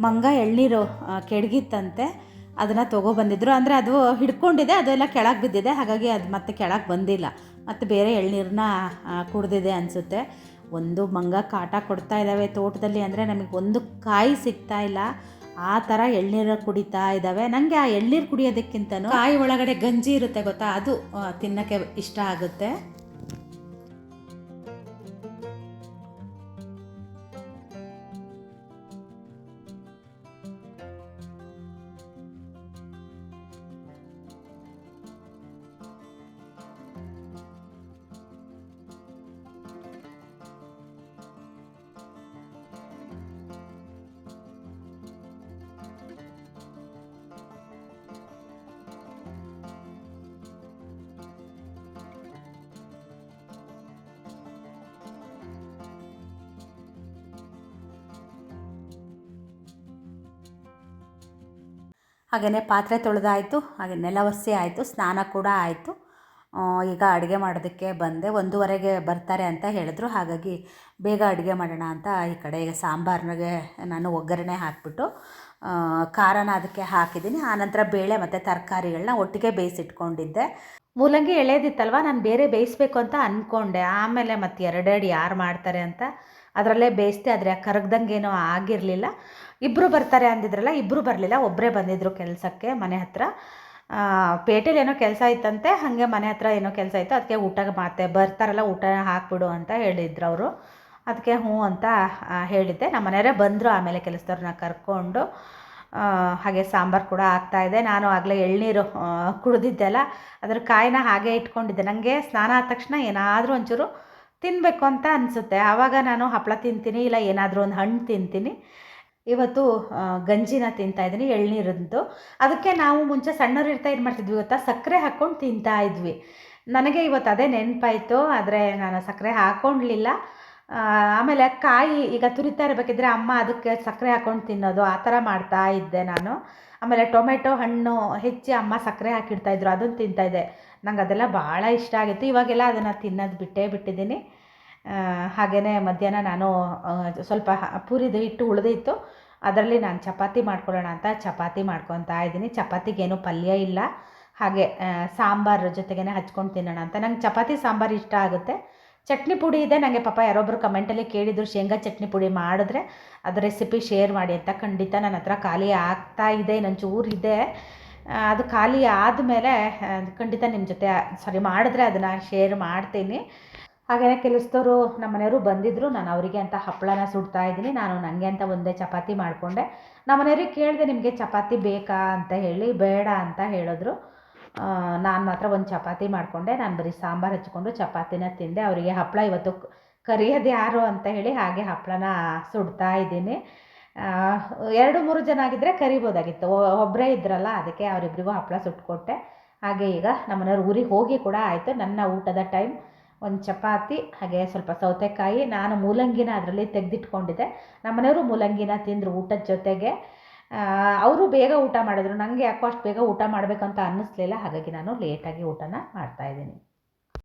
ಮಂಗ ಎಳ್ನೀರು ಕೆಡಗಿತ್ತಂತೆ, ಅದನ್ನು ತೊಗೊಬಂದಿದ್ರು ಅಂದರೆ ಅದು ಹಿಡ್ಕೊಂಡಿದೆ, ಅದೆಲ್ಲ ಕೆಳಗೆ ಬಿದ್ದಿದೆ. ಹಾಗಾಗಿ ಅದು ಮತ್ತೆ ಕೆಳಗೆ ಬಂದಿಲ್ಲ. ಮತ್ತು ಬೇರೆ ಎಳ್ನೀರನ್ನ ಕುಡ್ದಿದೆ ಅನಿಸುತ್ತೆ. ಒಂದು ಮಂಗ ಕಾಟ ಕೊಡ್ತಾ ಇದ್ದಾವೆ ತೋಟದಲ್ಲಿ ಅಂದರೆ ನಮಗೆ ಒಂದು ಕಾಯಿ ಸಿಗ್ತಾ ಇಲ್ಲ. ಆ ಥರ ಎಳ್ನೀರು ಕುಡಿತಾ ಇದ್ದಾವೆ ನನಗೆ ಆ ಎಳ್ನೀರು ಕುಡಿಯೋದಕ್ಕಿಂತನೂ ಕಾಯಿ ಒಳಗಡೆ ಗಂಜಿ ಇರುತ್ತೆ ಗೊತ್ತಾ? ಅದು ತಿನ್ನೋಕ್ಕೆ ಇಷ್ಟ ಆಗುತ್ತೆ. ಹಾಗೆಯೇ ಪಾತ್ರೆ ತೊಳೆದಾಯಿತು, ಹಾಗೆ ನೆಲ ವಸಿ ಆಯಿತು, ಸ್ನಾನ ಕೂಡ ಆಯಿತು. ಈಗ ಅಡುಗೆ ಮಾಡೋದಕ್ಕೆ ಬಂದೆ. ಒಂದೂವರೆಗೆ ಬರ್ತಾರೆ ಅಂತ ಹೇಳಿದ್ರು. ಹಾಗಾಗಿ ಬೇಗ ಅಡುಗೆ ಮಾಡೋಣ ಅಂತ ಈ ಕಡೆ ಈಗ ಸಾಂಬಾರ್ನಿಗೆ ನಾನು ಒಗ್ಗರಣೆ ಹಾಕಿಬಿಟ್ಟು ಖಾರನ ಅದಕ್ಕೆ ಹಾಕಿದ್ದೀನಿ. ಆನಂತರ ಬೇಳೆ ಮತ್ತು ತರಕಾರಿಗಳನ್ನ ಒಟ್ಟಿಗೆ ಬೇಯಿಸಿಟ್ಕೊಂಡಿದ್ದೆ. ಮೂಲಂಗಿ ಎಳೆದಿತ್ತಲ್ವ? ನಾನು ಬೇರೆ ಬೇಯಿಸ್ಬೇಕು ಅಂತ ಅಂದ್ಕೊಂಡೆ ಆಮೇಲೆ ಮತ್ತೆ ಎರಡೆರಡು ಯಾರು ಮಾಡ್ತಾರೆ ಅಂತ ಅದರಲ್ಲೇ ಬೇಯಿಸ್ದೆ ಆದರೆ ಕರಗ್ದಂಗೇನೋ ಆಗಿರಲಿಲ್ಲ. ಇಬ್ಬರು ಬರ್ತಾರೆ ಅಂದಿದ್ರಲ್ಲ ಇಬ್ಬರು ಬರಲಿಲ್ಲ ಒಬ್ಬರೇ ಬಂದಿದ್ದರು ಕೆಲಸಕ್ಕೆ ಮನೆ ಹತ್ರ. ಪೇಟೇಲಿ ಏನೋ ಕೆಲಸ ಇತ್ತಂತೆ, ಹಾಗೆ ಮನೆ ಹತ್ರ ಏನೋ ಕೆಲಸ ಇತ್ತು, ಅದಕ್ಕೆ ಊಟಕ್ಕೆ ಮಾತೆ ಬರ್ತಾರಲ್ಲ, ಊಟ ಹಾಕ್ಬಿಡು ಅಂತ ಹೇಳಿದ್ರು ಅವರು. ಅದಕ್ಕೆ ಹ್ಞೂ ಅಂತ ಹೇಳಿದ್ದೆ. ನಮ್ಮ ಮನೆಯವರೇ ಬಂದರು ಆಮೇಲೆ ಕೆಲಸದವ್ರನ್ನ ಕರ್ಕೊಂಡು. ಹಾಗೆ ಸಾಂಬಾರು ಕೂಡ ಆಗ್ತಾಯಿದೆ ನಾನು ಆಗಲೇ ಎಳ್ನೀರು ಕುಡಿದಿದ್ದೆ ಅಲ್ಲ, ಅದ್ರ ಕಾಯಿನ ಹಾಗೆ ಇಟ್ಕೊಂಡಿದ್ದೆ. ನನಗೆ ಸ್ನಾನ ಆದ ತಕ್ಷಣ ಏನಾದರೂ ಒಂಚೂರು ತಿನ್ನಬೇಕು ಅಂತ ಅನಿಸುತ್ತೆ. ಆವಾಗ ನಾನು ಹಪ್ಪಳ ತಿಂತೀನಿ, ಇಲ್ಲ ಏನಾದರೂ ಒಂದು ಹಣ್ಣು ತಿಂತೀನಿ. ಇವತ್ತು ಗಂಜಿನ ತಿಂತಾ ಇದ್ದೀನಿ ಅದಕ್ಕೆ ನಾವು ಮುಂಚೆ ಸಣ್ಣವ್ರು ಇರ್ತಾ ಏನು ಮಾಡ್ತಿದ್ವಿ ಗೊತ್ತಾ? ಸಕ್ಕರೆ ಹಾಕ್ಕೊಂಡು ತಿಂತಾ ಇದ್ವಿ. ನನಗೆ ಇವತ್ತು ಅದೇ ನೆನಪಾಯಿತು, ಆದರೆ ನಾನು ಸಕ್ಕರೆ ಹಾಕ್ಕೊಂಡ್ಲಿಲ್ಲ ಆಮೇಲೆ ಕಾಯಿ ಈಗ ತುರಿತಾ ಇರಬೇಕಿದ್ರೆ ಅಮ್ಮ ಅದಕ್ಕೆ ಸಕ್ಕರೆ ಹಾಕ್ಕೊಂಡು ತಿನ್ನೋದು, ಆ ಥರ ಮಾಡ್ತಾ ಇದ್ದೆ ನಾನು. ಆಮೇಲೆ ಟೊಮೆಟೊ ಹಣ್ಣು ಹೆಚ್ಚಿ ಅಮ್ಮ ಸಕ್ಕರೆ ಹಾಕಿಡ್ತಾಯಿದ್ರು ಅದನ್ನು ತಿಂತಾಯಿದ್ದೆ ನಂಗೆ ಅದೆಲ್ಲ ಭಾಳ ಇಷ್ಟ ಆಗಿತ್ತು. ಇವಾಗೆಲ್ಲ ಅದನ್ನು ತಿನ್ನೋದು ಬಿಟ್ಟೇ ಬಿಟ್ಟಿದ್ದೀನಿ. ಹಾಗೆಯೇ ಮಧ್ಯಾಹ್ನ ನಾನು ಸ್ವಲ್ಪ ಪೂರಿದು ಹಿಟ್ಟು ಉಳಿದಿತ್ತು ಅದರಲ್ಲಿ ನಾನು ಚಪಾತಿ ಮಾಡ್ಕೊಳ್ಳೋಣ ಅಂತ ಚಪಾತಿ ಮಾಡ್ಕೊತಾ ಇದ್ದೀನಿ. ಚಪಾತಿಗೇನು ಪಲ್ಯ ಇಲ್ಲ. ಹಾಗೆ ಸಾಂಬಾರ್ ಜೊತೆಗೇ ಹಚ್ಕೊಂಡು ತಿನ್ನೋಣ ಅಂತ. ನಂಗೆ ಚಪಾತಿ, ಸಾಂಬಾರು ಇಷ್ಟ ಆಗುತ್ತೆ. ಚಟ್ನಿ ಪುಡಿ ಇದೆ. ನನಗೆ ಪಾಪ ಯಾರೊಬ್ಬರು ಕಮೆಂಟಲ್ಲಿ ಕೇಳಿದ್ರು, ಶೇಂಗಾ ಚಟ್ನಿ ಪುಡಿ ಮಾಡಿದ್ರೆ ಅದು ರೆಸಿಪಿ ಶೇರ್ ಮಾಡಿ ಅಂತ ಖಂಡಿತ ನನ್ನ ಹತ್ರ ಖಾಲಿ ಆಗ್ತಾ ಇದೆ. ಇನ್ನೊಂಚೂರು ಇದೆ. ಅದು ಖಾಲಿ ಆದಮೇಲೆ ಖಂಡಿತ ನಿಮ್ಮ ಜೊತೆ ಸಾರಿ ಮಾಡಿದ್ರೆ ಅದನ್ನು ಶೇರ್ ಮಾಡ್ತೀನಿ. ಹಾಗೆಯೇ ಕೆಲಸದವರು ನಮ್ಮ ಮನೆಯವರು ಬಂದಿದ್ದರು ನಾನು ಅವರಿಗೆ ಅಂತ ಹಪ್ಪಳನ ಸುಡ್ತಾ ಇದ್ದೀನಿ. ನಾನು ನನಗೆ ಅಂತ ಒಂದೇ ಚಪಾತಿ ಮಾಡಿಕೊಂಡೆ. ನಮ್ಮ ಮನೆಯವ್ರಿಗೆ ಕೇಳಿದೆ ನಿಮಗೆ ಚಪಾತಿ ಬೇಕಾ ಅಂತ ಹೇಳಿ, ಬೇಡ ಅಂತ ಹೇಳಿದ್ರು. ನಾನು ಮಾತ್ರ ಒಂದು ಚಪಾತಿ ಮಾಡಿಕೊಂಡೆ. ನಾನು ಬರೀ ಸಾಂಬಾರು ಹಚ್ಕೊಂಡು ಚಪಾತಿನ ತಿಂದೆ. ಅವರಿಗೆ ಹಪ್ಪಳ ಇವತ್ತು ಕರಿಯೋದು ಯಾರು ಅಂತ ಹೇಳಿ ಹಾಗೆ ಹಪ್ಪಳನ ಸುಡ್ತಾ ಇದ್ದೀನಿ. ಎರಡು ಮೂರು ಜನ ಆಗಿದ್ದರೆ ಕರಿಬೋದಾಗಿತ್ತು. ಒಬ್ಬರೇ ಇದ್ರಲ್ಲ, ಅದಕ್ಕೆ ಅವರಿಬ್ಬರಿಗೂ ಹಪ್ಪಳ ಸುಟ್ಕೊಟ್ಟೆ. ಹಾಗೆ ಈಗ ನಮ್ಮನೆಯವ್ರು ಊರಿಗೆ ಹೋಗಿ ಕೂಡ ಆಯಿತು. ನನ್ನ ಊಟದ ಟೈಮ್ ಒಂದು ಚಪಾತಿ, ಹಾಗೆ ಸ್ವಲ್ಪ ಸೌತೆಕಾಯಿ, ನಾನು ಮೂಲಂಗಿನ ಅದರಲ್ಲಿ ತೆಗೆದಿಟ್ಕೊಂಡಿದ್ದೆ. ನಮ್ಮನೆಯವರು ಮೂಲಂಗಿನ ತಿಂದರು ಊಟದ ಜೊತೆಗೆ. ಅವರು ಬೇಗ ಊಟ ಮಾಡಿದ್ರು. ನನಗೆ ಯಾಕೋ ಅಷ್ಟು ಬೇಗ ಊಟ ಮಾಡಬೇಕಂತ ಅನ್ನಿಸ್ಲಿಲ್ಲ. ಹಾಗಾಗಿ ನಾನು ಲೇಟಾಗಿ ಊಟನ ಮಾಡ್ತಾಯಿದ್ದೀನಿ